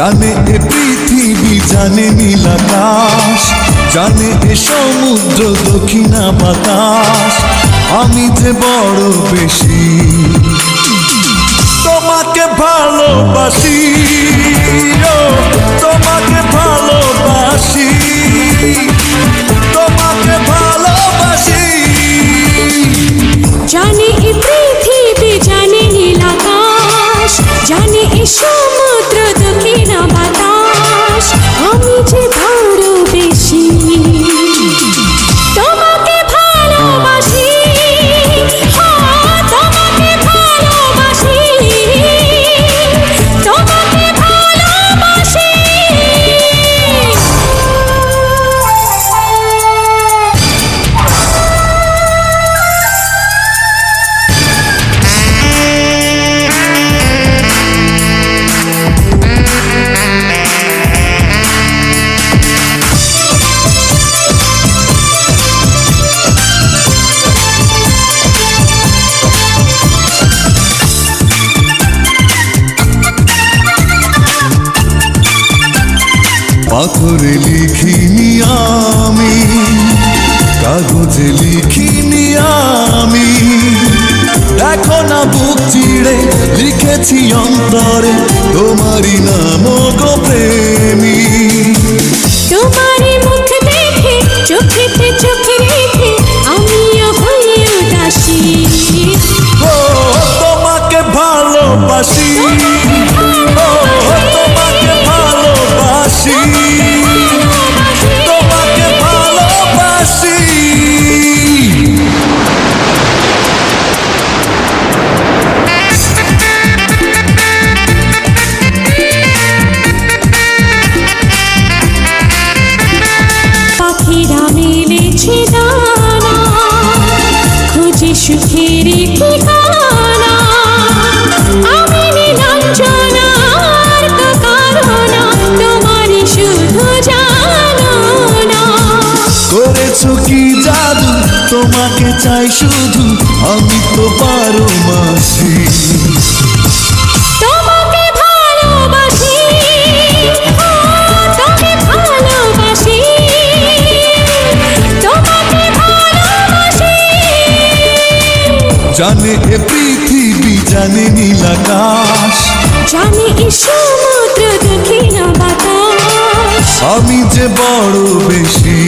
জানে এ পৃথিবী, জানে নীল আকাশ, জানে এ সমুদ্র দক্ষিণা বাতাস। আমি যে বড় বেশি, তোমাকে ভালোবাসি তোমাকে ভালোবাসি তোমাকে ভালোবাসি। জানে পৃথিবী, জানে নীল আকাশ, জানে এ সমুদ্র পাথরে লিখিনি আমি কাগজে লিখিনি আমি। দেখো না বুক চিড়ে লিখেছি অন্তরে তোমারই নাম গো প্রেমী। তোমারই মুখ দেখে চোখেতে চোখ রেখে আমিও হই উদাসী। ও তোমাকে ভালোবাসি। করেছ কি জাদু? তোমাকে চাই শুধু আমি তো পারো মাসি। জানে এ পৃথিবী জানে নীল আকাশ। জানে এ সমুদ্র দক্ষিণ বাতাস। আমি যে বড় বেশি